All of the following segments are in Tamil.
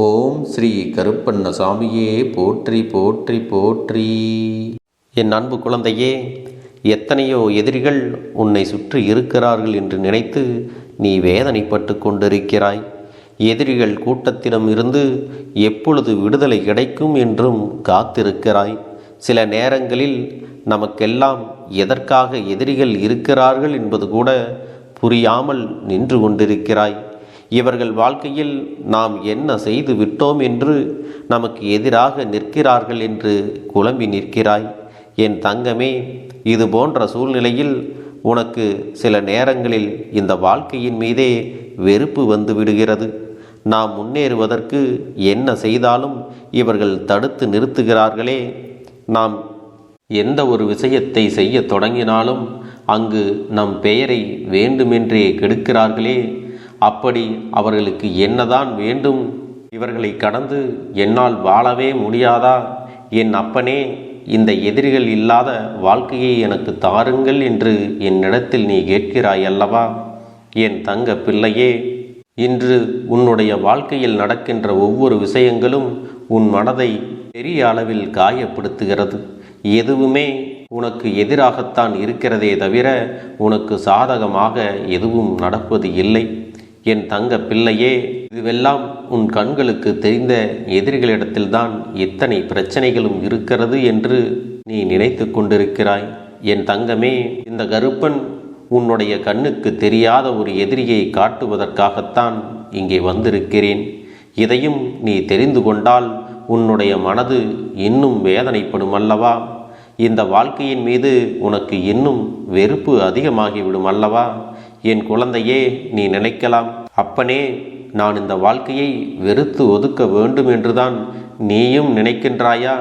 ஓம் ஸ்ரீ கருப்பண்ணசாமியே போற்றி போற்றி போற்றி. என் அன்பு குழந்தையே எத்தனையோ எதிரிகள் உன்னை சுற்றி இருக்கிறார்கள் என்று நினைத்து நீ வேதனைப்பட்டு கொண்டிருக்கிறாய். எதிரிகள் கூட்டத்திடம் இருந்து எப்பொழுது விடுதலை கிடைக்கும் என்றும் காத்திருக்கிறாய். சில நேரங்களில் நமக்கெல்லாம் எதற்காக எதிரிகள் இருக்கிறார்கள் என்பது கூட புரியாமல் நின்று கொண்டிருக்கிறாய். இவர்கள் வாழ்க்கையில் நாம் என்ன செய்து விட்டோம் என்று நமக்கு எதிராக நிற்கிறார்கள் என்று குழம்பி நிற்கிறாய். என் தங்கமே இது போன்ற சூழ்நிலையில் உனக்கு சில நேரங்களில் இந்த வாழ்க்கையின் மீதே வெறுப்பு வந்து விடுகிறது. நாம் முன்னேறுவதற்கு என்ன செய்தாலும் இவர்கள் தடுத்து நிறுத்துகிறார்களே. நாம் எந்த ஒரு விஷயத்தை செய்ய தொடங்கினாலும் அங்கு நம் பெயரை வேண்டுமென்றே கெடுக்கிறார்களே. அப்படி அவர்களுக்கு என்னதான் வேண்டும்? இவர்களை கடந்து என்னால் வாழவே முடியாதா? என் அப்பனே இந்த எதிரிகள் இல்லாத வாழ்க்கையை எனக்கு தாருங்கள் என்று என்னிடத்தில் நீ கேட்கிறாய் அல்லவா என் தங்க பிள்ளையே இன்று உன்னுடைய வாழ்க்கையில் நடக்கின்ற ஒவ்வொரு விஷயங்களும் உன் மனதை பெரிய அளவில் காயப்படுத்துகிறது. எதுவுமே உனக்கு எதிராகத்தான் இருக்கிறதே தவிர உனக்கு சாதகமாக எதுவும் நடப்பது இல்லை. என் தங்க பிள்ளையே இதுவெல்லாம் உன் கண்களுக்கு தெரிந்த எதிரிகளிடத்தில்தான் இத்தனை பிரச்சனைகளும் இருக்கிறது என்று நீ நினைத்து கொண்டிருக்கிறாய். என் தங்கமே இந்த கருப்பன் உன்னுடைய கண்ணுக்கு தெரியாத ஒரு எதிரியை காட்டுவதற்காகத்தான் இங்கே வந்திருக்கிறேன். இதையும் நீ தெரிந்து கொண்டால் உன்னுடைய மனது இன்னும் வேதனைப்படும் அல்லவா இந்த வாழ்க்கையின் மீது உனக்கு இன்னும் வெறுப்பு அதிகமாகிவிடும் அல்லவா என் குழந்தையே நீ நினைக்கலாம். அப்பனே நான் இந்த வாழ்க்கையை வெறுத்து ஒதுக்க வேண்டும் என்றுதான் நீயும் நினைக்கின்றாயா?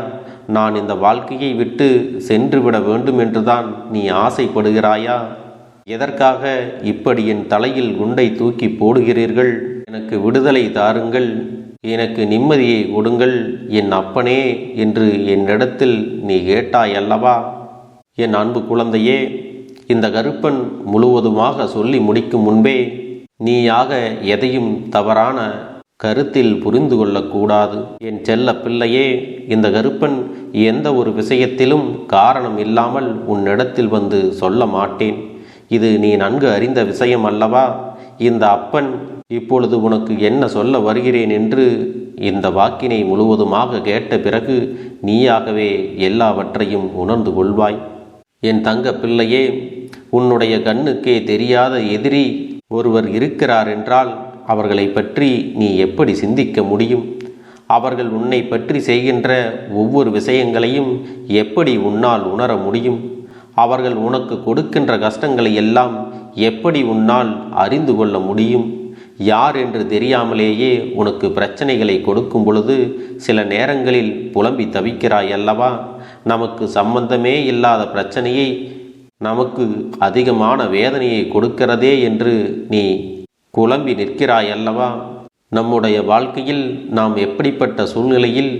நான் இந்த வாழ்க்கையை விட்டு சென்றுவிட வேண்டும் என்றுதான் நீ ஆசைப்படுகிறாயா? எதற்காக இப்படி என் தலையில் குண்டை தூக்கி போடுகிறீர்கள்? எனக்கு விடுதலை தாருங்கள். எனக்கு நிம்மதியை கொடுங்கள். என் அப்பனே என்று என்னிடத்தில் நீ கேட்டாய் அல்லவா? என் அன்பு குழந்தையே இந்த கருப்பன் முழுவதுமாக சொல்லி முடிக்கும் முன்பே நீயாக எதையும் தவறான கருத்தில் புரிந்து கொள்ளக்கூடாது. என் செல்ல பிள்ளையே இந்த கருப்பன் எந்த ஒரு விஷயத்திலும் காரணம் இல்லாமல் உன்னிடத்தில் வந்து சொல்ல மாட்டேன். இது நீ நன்கு அறிந்த விஷயம் அல்லவா? இந்த அப்பன் இப்பொழுது உனக்கு என்ன சொல்ல வருகிறேன் என்று இந்த வாக்கினை முழுவதுமாக கேட்ட பிறகு நீயாகவே எல்லாவற்றையும் உணர்ந்து கொள்வாய். என் தங்க பிள்ளையே உன்னுடைய கண்ணுக்கே தெரியாத எதிரி ஒருவர் இருக்கிறார் என்றால் அவர்களை பற்றி நீ எப்படி சிந்திக்க முடியும்? அவர்கள் உன்னை பற்றி செய்கின்ற ஒவ்வொரு விஷயங்களையும் எப்படி உன்னால் உணர முடியும்? அவர்கள் உனக்கு கொடுக்கின்ற கஷ்டங்களை எல்லாம் எப்படி உன்னால் அறிந்து கொள்ள முடியும்? யார் என்று தெரியாமலேயே உனக்கு பிரச்சனைகளை கொடுக்கும் பொழுது சில நேரங்களில் புலம்பி தவிக்கிறாய் அல்லவா? நமக்கு சம்பந்தமே இல்லாத பிரச்சனையை நமக்கு அதிகமான வேதனையை கொடுக்கிறதே என்று நீ குழம்பி நிற்கிறாய் அல்லவா? நம்முடைய வாழ்க்கையில் நாம் எப்படிப்பட்ட சூழ்நிலையில்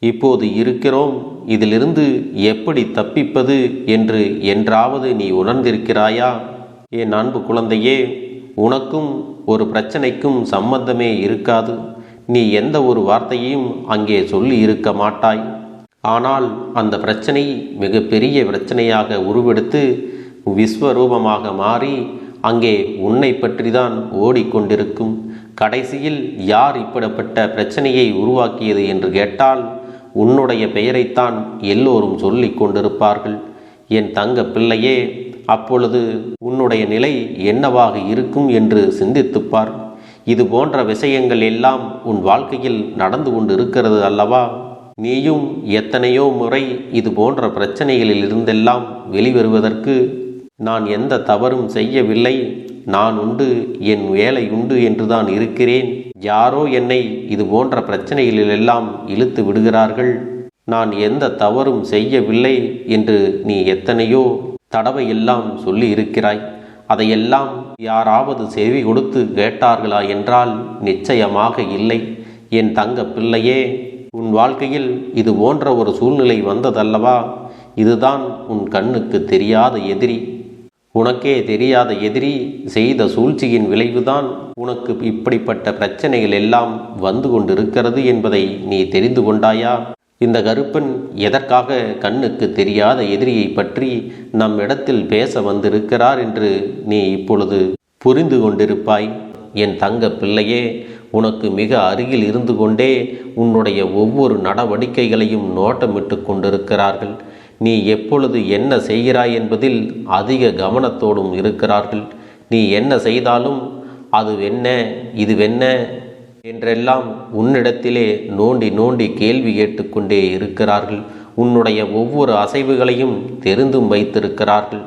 இப்போது இருக்கிறோம்? இதிலிருந்து எப்படி தப்பிப்பது என்று என்றாவது நீ உணர்ந்திருக்கிறாயா? என் அன்பு குழந்தையே உனக்கும் ஒரு பிரச்சனைக்கும் சம்பந்தமே இருக்காது. நீ எந்த ஒரு வார்த்தையையும் அங்கே சொல்லி இருக்க மாட்டாய். ஆனால் அந்த பிரச்சனை மிகப்பெரிய பிரச்சனையாக உருவெடுத்து விஸ்வரூபமாக மாறி அங்கே உன்னை பற்றிதான் ஓடிக்கொண்டிருக்கும். கடைசியில் யார் இப்படிப்பட்ட பிரச்சனையை உருவாக்கியது என்று கேட்டால் உன்னுடைய பெயரைத்தான் எல்லோரும் சொல்லிக் கொண்டிருப்பார்கள். என் தங்க பிள்ளையே அப்பொழுது உன்னுடைய நிலை என்னவாக இருக்கும் என்று சிந்தித்துப்பார். இது போன்ற விஷயங்கள் எல்லாம் உன் வாழ்க்கையில் நடந்து கொண்டு இருக்கிறது அல்லவா? நீயும் எத்தனையோ முறை இது போன்ற பிரச்சனைகளில் இருந்தெல்லாம் வெளிவருவதற்கு நான் எந்த தவறும் செய்யவில்லை. நான் உண்டு என் வேலை உண்டு என்றுதான் இருக்கிறேன். யாரோ என்னை இது போன்ற பிரச்சனைகளிலெல்லாம் இழுத்து விடுகிறார்கள். நான் எந்த தவறும் செய்யவில்லை என்று நீ எத்தனையோ தடவையெல்லாம் சொல்லி இருக்கிறாய் அதையெல்லாம் யாராவது செவி கொடுத்து கேட்டார்களா என்றால் நிச்சயமாக இல்லை. என் தங்க பிள்ளையே உன் வாழ்க்கையில் இது போன்ற ஒரு சூழ்நிலை வந்ததல்லவா? இதுதான் உன் கண்ணுக்கு தெரியாத எதிரி. உனக்கே தெரியாத எதிரி செய்த சூழ்ச்சியின் விளைவுதான் உனக்கு இப்படிப்பட்ட பிரச்சனைகள் எல்லாம் வந்து கொண்டிருக்கிறது என்பதை நீ தெரிந்து கொண்டாயா? இந்த கருப்பன் எதற்காக கண்ணுக்கு தெரியாத எதிரியை பற்றி நம் இடத்தில் பேச வந்திருக்கிறார் என்று நீ இப்பொழுது புரிந்து கொண்டிருப்பாய்? என் தங்க பிள்ளையே உனக்கு மிக அருகில் இருந்து கொண்டே உன்னுடைய ஒவ்வொரு நடவடிக்கைகளையும் நோட்டமிட்டு கொண்டிருக்கிறார்கள். நீ எப்பொழுது என்ன செய்கிறாய் என்பதில் அதிக கவனத்தோடும் இருக்கிறார்கள். நீ என்ன செய்தாலும் அது இதுவென்ன என்றெல்லாம் உன்னிடத்திலே நோண்டி நோண்டி கேள்வி கேட்டுக்கொண்டே இருக்கிறார்கள். உன்னுடைய ஒவ்வொரு அசைவுகளையும் தெரிந்தும் வைத்திருக்கிறார்கள்.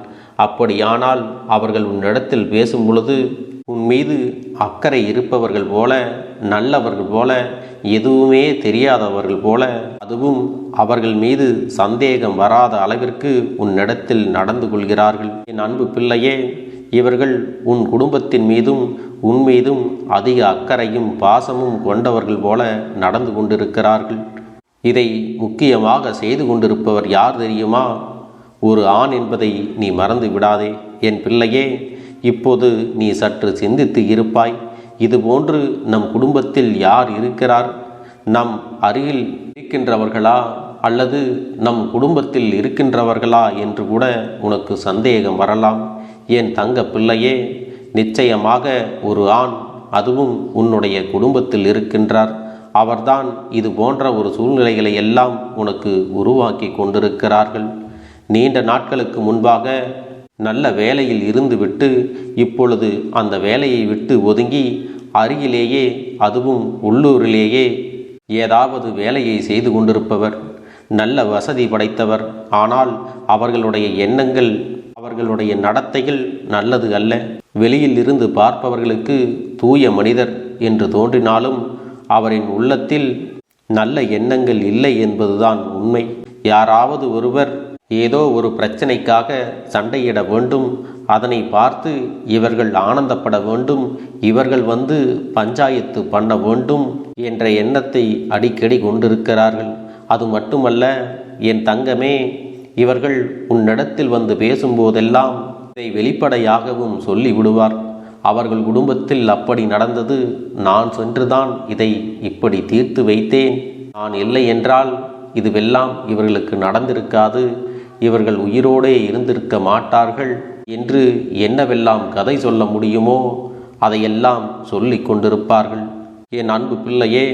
அப்படியானால் அவர்கள் உன்னிடத்தில் பேசும் பொழுது உன் மீது அக்கறை இருப்பவர்கள் போல நல்லவர்கள் போல எதுவுமே தெரியாதவர்கள் போல அதுவும் அவர்கள் மீது சந்தேகம் வராத அளவிற்கு உன்னிடத்தில் நடந்து கொள்கிறார்கள். என் அன்பு பிள்ளையே இவர்கள் உன் குடும்பத்தின் மீதும் உன் மீதும் அதிக அக்கறையும் பாசமும் கொண்டவர்கள் போல நடந்து கொண்டிருக்கிறார்கள். இதை முக்கியமாக செய்து கொண்டிருப்பவர் யார் தெரியுமா? ஒரு ஆண் என்பதை நீ மறந்து விடாதே. என் பிள்ளையே இப்போது நீ சற்று சிந்தித்து இருப்பாய். இதுபோன்று நம் குடும்பத்தில் யார் இருக்கிறார்? நம் அருகில் இருக்கின்றவர்களா? அல்லது நம் குடும்பத்தில் இருக்கின்றவர்களா என்று கூட உனக்கு சந்தேகம் வரலாம். என் தங்க பிள்ளையே? நிச்சயமாக ஒரு ஆண் அதுவும் உன்னுடைய குடும்பத்தில் இருக்கின்றார். அவர்தான் இது போன்ற ஒரு சூழ்நிலைகளை எல்லாம் உனக்கு உருவாக்கி கொண்டிருக்கிறார்கள். நீண்ட நாட்களுக்கு முன்பாக நல்ல வேலையில் இருந்துவிட்டு இப்பொழுது அந்த வேலையை விட்டு ஒதுங்கி அருகிலேயே அதுவும் உள்ளூரிலேயே ஏதாவது வேலையை செய்து கொண்டிருப்பவர் நல்ல வசதி படைத்தவர். ஆனால் அவர்களுடைய எண்ணங்கள் அவர்களுடைய நடத்தைகள் நல்லது அல்ல. வெளியில் இருந்து பார்ப்பவர்களுக்கு தூய மனிதர் என்று தோன்றினாலும் அவரின் உள்ளத்தில் நல்ல எண்ணங்கள் இல்லை என்பதுதான் உண்மை. யாராவது ஒருவர் ஏதோ ஒரு பிரச்சனைக்காக சண்டையிட வேண்டும் அதனை பார்த்து இவர்கள் ஆனந்தப்பட வேண்டும் இவர்கள் வந்து பஞ்சாயத்து பண்ண வேண்டும் என்ற எண்ணத்தை அடிக்கடி கொண்டிருக்கிறார்கள். அது மட்டுமல்ல என் தங்கமே இவர்கள் உன்னிடத்தில் வந்து பேசும்போதெல்லாம் இதை வெளிப்படையாகவும் சொல்லி விடுவார் அவர்கள் குடும்பத்தில் அப்படி நடந்தது நான் சென்றுதான் இதை இப்படி தீர்த்து வைத்தேன். நான் இல்லை என்றால் இதுவெல்லாம் இவர்களுக்கு நடந்திருக்காது. இவர்கள் உயிரோடே இருந்திருக்க மாட்டார்கள் என்று என்னவெல்லாம் கதை சொல்ல முடியுமோ அதையெல்லாம் சொல்லி கொண்டிருப்பார்கள். என் அன்பு பிள்ளையே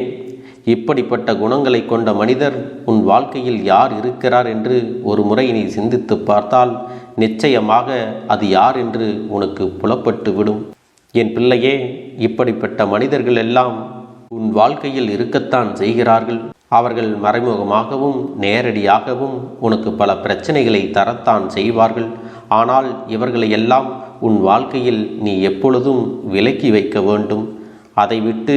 இப்படிப்பட்ட குணங்களை கொண்ட மனிதர் உன் வாழ்க்கையில் யார் இருக்கிறார் என்று ஒரு முறை நீ சிந்தித்து பார்த்தால் நிச்சயமாக அது யார் என்று உனக்கு புலப்பட்டு விடும். என் பிள்ளையே இப்படிப்பட்ட மனிதர்கள் எல்லாம் உன் வாழ்க்கையில் இருக்கத்தான் செய்கிறார்கள். அவர்கள் மறைமுகமாகவும் நேரடியாகவும் உனக்கு பல பிரச்சனைகளை தரத்தான் செய்வார்கள். ஆனால் இவர்களை எல்லாம் உன் வாழ்க்கையில் நீ எப்பொழுதும் விலக்கி வைக்க வேண்டும். அதை விட்டு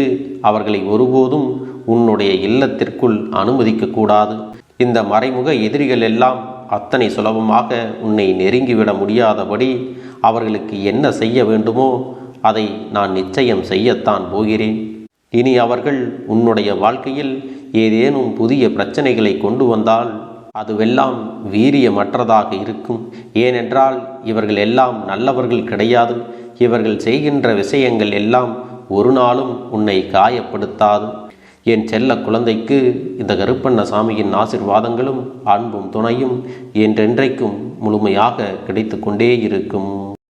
அவர்களை ஒருபோதும் உன்னுடைய இல்லத்திற்குள் அனுமதிக்கக்கூடாது இந்த மறைமுக எதிரிகள் எல்லாம் அத்தனை சுலபமாக உன்னை நெருங்கிவிட முடியாதபடி அவர்களுக்கு என்ன செய்ய வேண்டுமோ அதை நான் நிச்சயம் செய்யத்தான் போகிறேன். இனி அவர்கள் உன்னுடைய வாழ்க்கையில் ஏதேனும் புதிய பிரச்சனைகளை கொண்டு வந்தால் அதுவெல்லாம் வீரியமற்றதாக இருக்கும். ஏனென்றால் இவர்கள் எல்லாம் நல்லவர்கள் கிடையாது. இவர்கள் செய்கின்ற விஷயங்கள் எல்லாம் ஒரு நாளும் உன்னை காயப்படுத்தாது. என் செல்ல குழந்தைக்கு இந்த கருப்பண்ண சாமியின் ஆசிர்வாதங்களும் அன்பும் துணையும் என்றென்றைக்கும் முழுமையாக கிடைத்து கொண்டே இருக்கும்.